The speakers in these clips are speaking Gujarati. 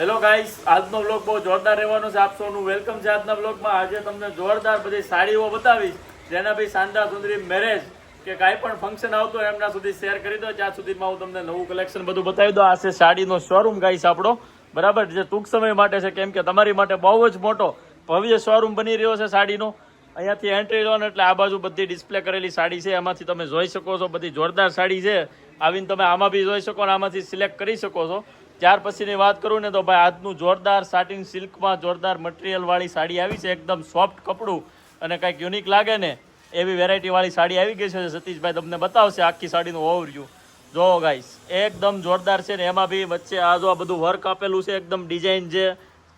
હેલો ગાઈસ આજનો બ્લોગ બહુ જોરદાર રહેવાનો છે આપ સૌનું. વેલકમ છે આજના બ્લોગમાં આજે તમને જોરદાર બધી સાડીઓ બતાવીશ, જેના ભાઈ સાંદા સુંદરી, મેરેજ કે કાંઈ પણ ફંક્શન આવતું એમના સુધી શેર કરી દો. જ્યાં સુધીમાં હું તમને નવું કલેક્શન બધું બતાવી દો આ છે સાડીનો શોરૂમ ગાઈસ આપણો. બરાબર? જે ટૂંક સમય માટે છે, કેમ કે તમારી માટે બહુ જ મોટો ભવ્ય શોરૂમ બની રહ્યો છે સાડીનો. અહીંયાથી એન્ટ્રી લો એટલે આ બાજુ બધી ડિસ્પ્લે કરેલી સાડી છે. એમાંથી તમે જોઈ શકો છો. બધી જોરદાર સાડી છે. આવીને તમે આમાં બી જોઈ શકો અને આમાંથી સિલેક્ટ કરી શકો છો. ત્યાર પછીની વાત કરું ને તો ભાઈ આજનું જોરદાર સાટિન સિલ્કમાં જોરદાર મટીરિયલવાળી સાડી આવી છે, એકદમ સોફ્ટ કપડું અને કંઈક યુનિક લાગે ને એવી વેરાયટીવાળી સાડી આવી ગઈ છે સતીશભાઈ તમને બતાવશે આખી સાડીનું ઓવરવ્યૂ જો ગાઈસ એકદમ જોરદાર છે ને એમાં બી વચ્ચે આ જો આ બધું વર્ક આપેલું છે, એકદમ ડિઝાઇન છે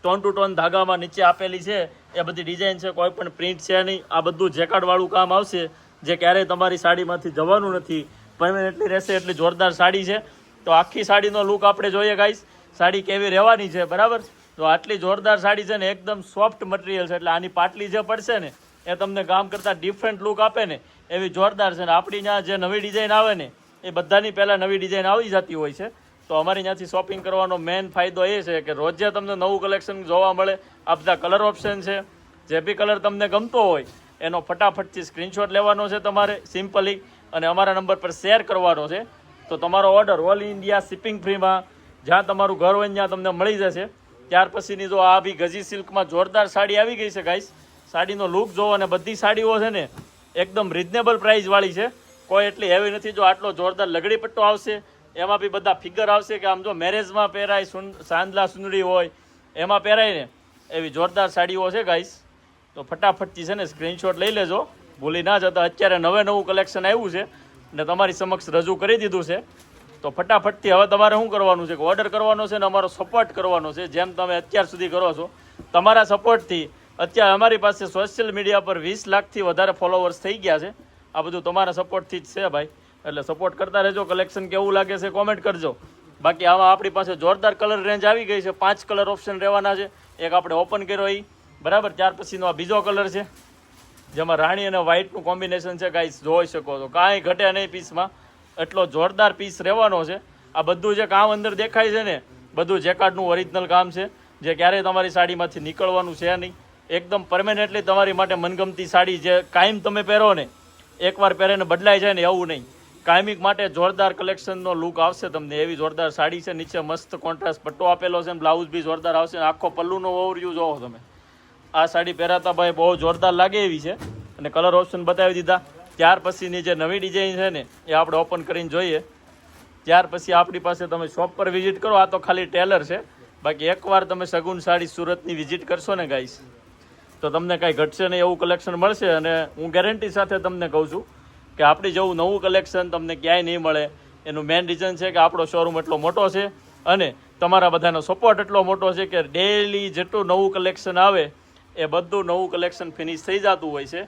ટોન ટુ ટોન ધાગામાં નીચે આપેલી છે, એ બધી ડિઝાઇન છે, કોઈ પણ પ્રિન્ટ છે નહીં. આ બધું જેકાર્ડવાળું કામ આવશે, જે ક્યારેય તમારી સાડીમાંથી જવાનું નથી. પરમેનન્ટલી રહેશે એટલી જોરદાર સાડી છે. તો આખી સાડીનો લુક આપણે જોઈએ ગાઈસ સાડી કેવી રહેવાની છે, બરાબર? તો આટલી જોરદાર સાડી છે ને, એકદમ સોફ્ટ મટીરિયલ છે. એટલે આની પાટલી જે પડશે ને, એ તમને કામ કરતાં ડિફરન્ટ લુક આપે ને, એવી જોરદાર છે ને, આપણી ત્યાં જે નવી ડિઝાઇન આવે ને, એ બધાની પહેલાં નવી ડિઝાઇન આવી જતી હોય છે. તો અમારી ત્યાંથી શોપિંગ કરવાનો મેઇન ફાયદો એ છે કે રોજે તમને નવું કલેક્શન જોવા મળે. આ બધા કલર ઓપ્શન છે. જે બી કલર તમને ગમતો હોય, એનો ફટાફટથી સ્ક્રીનશોટ લેવાનો છે તમારે સિમ્પલી અને અમારા નંબર પર શેર કરવાનો છે. તો તમારો ઓર્ડર ઓલ ઇન્ડિયા શિપિંગ ફ્રીમાં જ્યાં તમારું ઘર હોય ત્યાં તમને મળી જશે. ત્યાર પછીની જો આ બી ગજી સિલ્કમાં જોરદાર સાડી આવી ગઈ છે ગાઈસ સાડીનો લુક જોવો અને બધી સાડીઓ છે ને એકદમ રિઝનેબલ પ્રાઇસવાળી છે. કોઈ એટલી હેવી નથી જો આટલો જોરદાર લગડી પટ્ટો આવશે. એમાં બી બધા ફિગર આવશે કે આમ જો મેરેજમાં પહેરાય સાંદલા સુંદડી હોય, એમાં પહેરાય ને એવી જોરદાર સાડીઓ છે ગાઈસ તો ફટાફટથી છે ને સ્ક્રીનશોટ લઈ લેજો. ભૂલી ના જતા. અત્યારે નવે નવું કલેક્શન આવ્યું છે. ને તમારી સમક્ષ રજૂ કરી દીધું છે. તો ફટાફટથી હવે તમારે શું કરવાનું છે? કે ઓર્ડર કરવાનો છે ને અમારો સપોર્ટ કરવાનો છે, જેમ તમે અત્યાર સુધી કરો છો. તમારા સપોર્ટથી અત્યારે અમારી પાસે સોશિયલ મીડિયા પર વીસ લાખથી વધારે ફોલોવર્સ થઈ ગયા છે. આ બધું તમારા સપોર્ટથી જ છે ભાઈ. એટલે સપોર્ટ કરતા રહેજો કલેક્શન કેવું લાગે છે કોમેન્ટ કરજો. બાકી આમાં આપણી પાસે જોરદાર કલર રેન્જ આવી ગઈ છે. પાંચ કલર ઓપ્શન રહેવાના છે. એક આપણે ઓપન કર્યો એ બરાબર? ત્યાર પછીનો આ બીજો કલર છે. જેમાં રાણી અને વ્હાઇટનું કોમ્બિનેશન છે ગાઈસ જોઈ શકો છો. કાંઈ ઘટે નહીં પીસમાં એટલો જોરદાર પીસ રહેવાનો છે. આ બધું જે કામ અંદર દેખાય છે ને, બધું જેકાર્ડનું ઓરિજિનલ કામ છે. જે ક્યારેય તમારી સાડીમાંથી નીકળવાનું છે નહીં. એકદમ પરમેનન્ટલી તમારી માટે મનગમતી સાડી જે કાયમ તમે પહેરો ને, એકવાર પહેરીને બદલાઈ જાય ને એવું નહીં. કાયમિક માટે જોરદાર કલેક્શનનો લુક આવશે તમને. એવી જોરદાર સાડી છે, નીચે મસ્ત કોન્ટ્રાસ્ટ પટ્ટો આપેલો છે બ્લાઉઝ બી જોરદાર આવશે આખો પલ્લુનો ઓવરવ્યૂ જોવો તમે. આ સાડી પહેરાતા ભાઈ બહુ જોરદાર લાગે એવી છે. અને કલર ઓપ્શન બતાવી દીધા. ત્યાર પછીની જે નવી ડિઝાઇન છે ને, એ આપણે ઓપન કરીને જોઈએ. ત્યાર પછી આપણી પાસે તમે શોપ પર વિઝિટ કરો. આ તો ખાલી ટેલર છે. બાકી એકવાર તમે સગુન સાડી સુરતની વિઝિટ કરશો ને ગાઈસ તો તમને કાંઈ ઘટશે નહીં એવું કલેક્શન મળશે. અને હું ગેરંટી સાથે તમને કહું છું કે આપણી જેવું નવું કલેક્શન તમને ક્યાંય નહીં મળે. એનું મેઇન રીઝન છે કે આપણો શોરૂમ એટલો મોટો છે અને તમારા બધાનો સપોર્ટ એટલો મોટો છે કે ડેલી જેટલું નવું કલેક્શન આવે એ બધું નવું કલેક્શન ફિનિશ થઈ જતું હોય છે.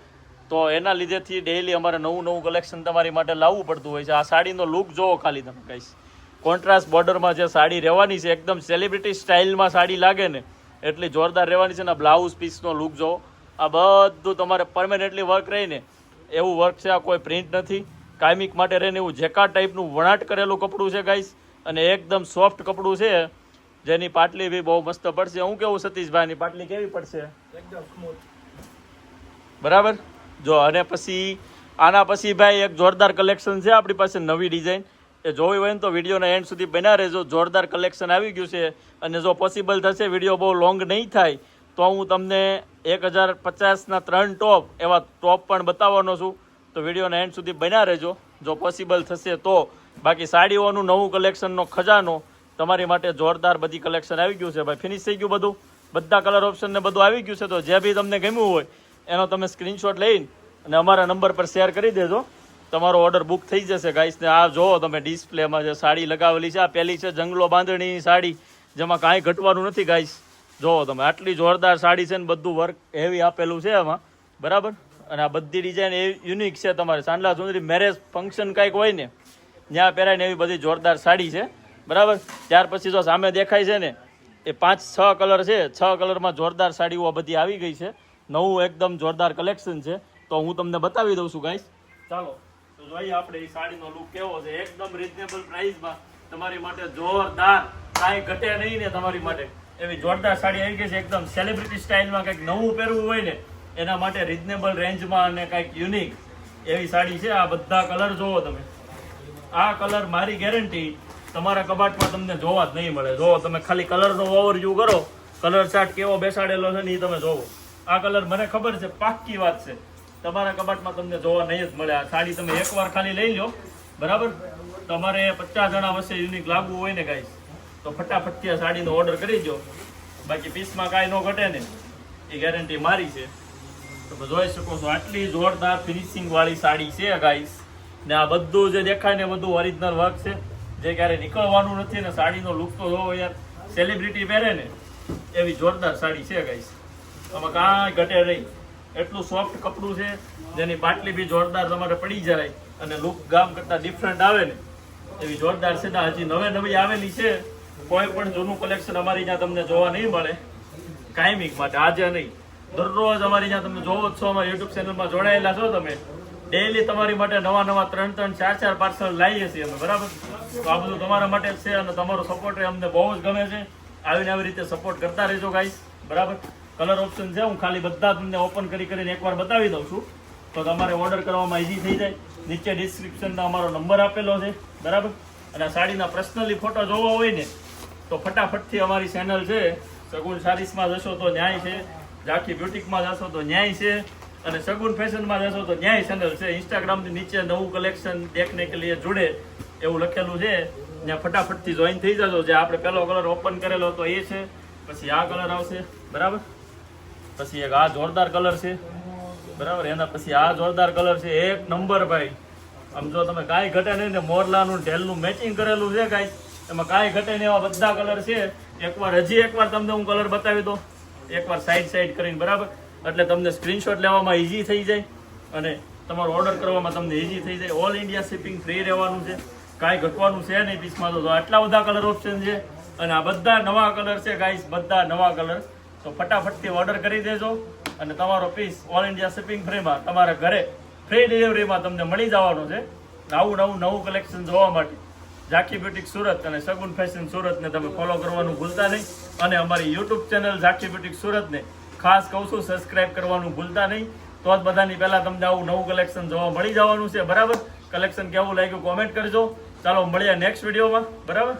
તો એના લીધેથી ડેઈલી અમારે નવું નવું કલેક્શન તમારી માટે લાવવું પડતું હોય છે. આ સાડીનો લુક જોવો ખાલી તમે કહીશ કોન્ટ્રાસ્ટ બોર્ડરમાં જે સાડી રહેવાની છે, એકદમ સેલિબ્રિટી સ્ટાઇલમાં સાડી લાગે ને, એટલી જોરદાર રહેવાની છે ને બ્લાઉઝ પીસનો લુક જોવો. આ બધું તમારે પરમેનન્ટલી વર્ક રહીને એવું વર્ક છે, આ કોઈ પ્રિન્ટ નથી. કાયમિક માટે રહીને એવું જેકા ટાઈપનું વણાટ કરેલું કપડું છે ગાઈસ અને એકદમ સોફ્ટ કપડું છે. જેની પાટલી બી બહુ મસ્ત પડશે. હું કેવું સતીશભાઈની પાટલી કેવી પડશે? બરાબર? જો, અને પછી, આના પછી ભાઈ એક જોરદાર કલેક્શન છે આપણી પાસે, નવી ડિઝાઇન એ જોવી હોય ને તો વિડીયોના એન્ડ સુધી બના રહેજો. જોરદાર કલેક્શન આવી ગયું છે. અને જો પોસિબલ થશે, વીડિયો બહુ લોંગ નહીં થાય, તો હું તમને એક હજાર પચાસના ત્રણ ટોપ એવા ટોપ પણ બતાવવાનો છું. તો વિડીયોના એન્ડ સુધી બન્યા રહેજો. જો પોસિબલ થશે તો. બાકી સાડીઓનું નવું કલેક્શનનો ખજાનો. તમારી માટે જોરદાર બધી કલેક્શન આવી ગયું છે ભાઈ. ફિનિશ થઈ ગયું બધું? બધા કલર ઓપ્શન ને બધું આવી ગયું છે, તો જે બી તમને ગમ્યું હોય, એનો તમે સ્ક્રીનશોટ લઈને અને અમારા નંબર પર શેર કરી દેજો. તમારો ઓર્ડર બુક થઈ જશે ગાઈસને આ જોવો તમે ડિસ્પ્લેમાં જે સાડી લગાવેલી છે, આ પહેલી છે જંગલો બાંધણીની સાડી, જેમાં કાંઈ ઘટવાનું નથી ગાઈસ જોવો તમે, આટલી જોરદાર સાડી છે ને બધું વર્ક હેવી આપેલું છે એમાં બરાબર? અને આ બધી ડિઝાઇન એ યુનિક છે તમારે. સાંડલા સુંદરી મેરેજ ફંક્શન કાંઈક હોય ને ત્યાં પહેરાય ને એવી બધી જોરદાર સાડી છે. બરાબર? ત્યાર પછી જો સામે દેખાય છે ને એ પાંચ, છ કલર છે. છ કલરમાં જોરદાર સાડીઓ બધી આવી ગઈ છે. નવું એકદમ જોરદાર કલેક્શન છે. તો હું તમને બતાવી દઉં છું ગાઈસ ચાલો, તો જોઈએ આપણે એ સાડીનો લુક કેવો છે. એકદમ રિઝનેબલ પ્રાઇસમાં તમારી માટે જોરદાર કાંઈ ઘટે નહીં ને તમારી માટે. એવી જોરદાર સાડી આવી ગઈ છે. એકદમ સેલિબ્રિટી સ્ટાઇલમાં કંઈક નવું પહેરવું હોય ને, એના માટે રિઝનેબલ રેન્જમાં અને કંઈક યુનિક એવી સાડી છે. આ બધા કલર જોવો તમે. આ કલર મારી ગેરંટી તમારા કબાટમાં તમને જોવા જ નહીં મળે. જો તમે ખાલી કલરનો ઓવરવ્યૂ કરો, કલર ચાર્ટ કેવો બેસાડેલો છે ને એ તમે જોવો. આ કલર મને ખબર છે, પાક્કી વાત છે. તમારા કબાટમાં તમને જોવા નહીં જ મળે. આ સાડી તમે એકવાર ખાલી લઈ લો બરાબર? તમારે પચાસ જણા વચ્ચે યુનિક લાગવું હોય ને કાંઈ તો ફટાફટથી આ સાડીનો ઓર્ડર કરી દો બાકી પીસમાં કાંઈ ન ઘટે ને. એ ગેરંટી મારી છે. તમે જોઈ શકો છો, આટલી જોરદાર ફિનિશિંગ વાળી સાડી છે ગાઈસ ને આ બધું જે દેખાય ને બધું ઓરિજિનલ વર્ક છે. જે ક્યારે નીકળવાનું નથી ને સાડીનો લુક તો જોવો યાર સેલિબ્રિટી પહેરે ને, એવી જોરદાર સાડી છે ગાઈસ આમાં કાંઈ ઘટે નહીં. એટલું સોફ્ટ કપડું છે, જેની બાટલી બી જોરદાર તમારે પડી જાય અને લુક ગામ કરતાં ડિફરન્ટ આવે ને, એવી જોરદાર છે ને હજી નવે નવી આવેલી છે. કોઈ પણ જૂનું કલેક્શન અમારી ત્યાં તમને જોવા નહીં મળે. કાયમિક માટે આજે નહીં. દરરોજ અમારી ત્યાં તમે જોવો છો, અમારી યુટ્યુબ ચેનલમાં જોડાયેલા છો તમે. ડેઈલી તમારી માટે નવા નવા ત્રણ ત્રણ ચાર ચાર પાર્સલ લાવીએ છીએ અમે, બરાબર? તો આ બધું તમારા માટે જ છે અને તમારો સપોર્ટ અમને બહુ જ ગમે છે. આવીને આવી રીતે સપોર્ટ કરતા રહેજો ગાઈસ બરાબર? કલર ઓપ્શન છે, હું ખાલી બધા તમને ઓપન કરી કરીને એકવાર બતાવી દઉં છું. તો તમારે ઓર્ડર કરવામાં ઇઝી થઈ જાય. નીચે ડિસ્ક્રિપ્શનમાં અમારો નંબર આપેલો છે. બરાબર? અને સાડીના પર્સનલી ફોટો જોવા હોય ને, તો ફટાફટથી અમારી ચેનલ છે સગુન સારીસમાં જશો તો ન્યાય છે. ઝાંખી બ્યુટિકમાં જશો તો ન્યાય છે. અને સગુન ફેશનમાં જશો તો ન્યાય ચેનલ છે. ઇન્સ્ટાગ્રામની નીચે નવું કલેક્શન દેખને કે લીએ જોડે. એવું લખેલું છે. ત્યાં ફટાફટથી જોઈન થઈ જજો. જે આપણે પહેલો કલર ઓપન કરેલો હતો એ છે. પછી આ કલર આવશે. બરાબર? પછી એક આ જોરદાર કલર છે. બરાબર? એના પછી આ જોરદાર કલર છે. એક નંબર ભાઈ. આમ જો તમે કાંઈ ઘટે નહીં ને મોરલાનું ઢેલનું મેચિંગ કરેલું છે કાંઈ એમાં કાંઈ ઘટે નહીં એવા બધા કલર છે. એકવાર હજી એકવાર તમને હું કલર બતાવી દઉં. એકવાર સાઈડ સાઈડ કરીને, બરાબર? એટલે તમને સ્ક્રીનશોટ લેવામાં ઇઝી થઈ જાય. અને તમારો ઓર્ડર કરવામાં તમને ઇઝી થઈ જાય. ઓલ ઇન્ડિયા શિપિંગ ફ્રી રહેવાનું છે. કાંઈ ઘટવાનું છે નહીં પીસમાં તો આટલા બધા કલર ઓપ્શન છે અને આ બધા નવા કલર છે ગાઈસ બધા નવા કલર તો ફટાફટથી ઓર્ડર કરી દેજો અને તમારો પીસ ઓલ ઇન્ડિયા શિપિંગ ફ્રીમાં તમારા ઘરે ફ્રી ડિલિવરીમાં તમને મળી જવાનું છે. આવું નવું નવું કલેક્શન જોવા માટે. ઝાંખી બ્યુટિક સુરત અને સગુન ફેશન સુરતને તમે ફોલો કરવાનું ભૂલતા નહીં. અને અમારી યુટ્યુબ ચેનલ ઝાંખી બ્યુટિક સુરતને ખાસ કહું છું સબસ્ક્રાઇબ કરવાનું ભૂલતા નહીં. તો જ બધાની પહેલાં તમને આવું નવું કલેક્શન જોવા મળી જવાનું છે. બરાબર? કલેક્શન કેવું લાગ્યું કોમેન્ટ કરજો. ચાલો મળીએ નેક્સ્ટ વિડીયોમાં બરાબર?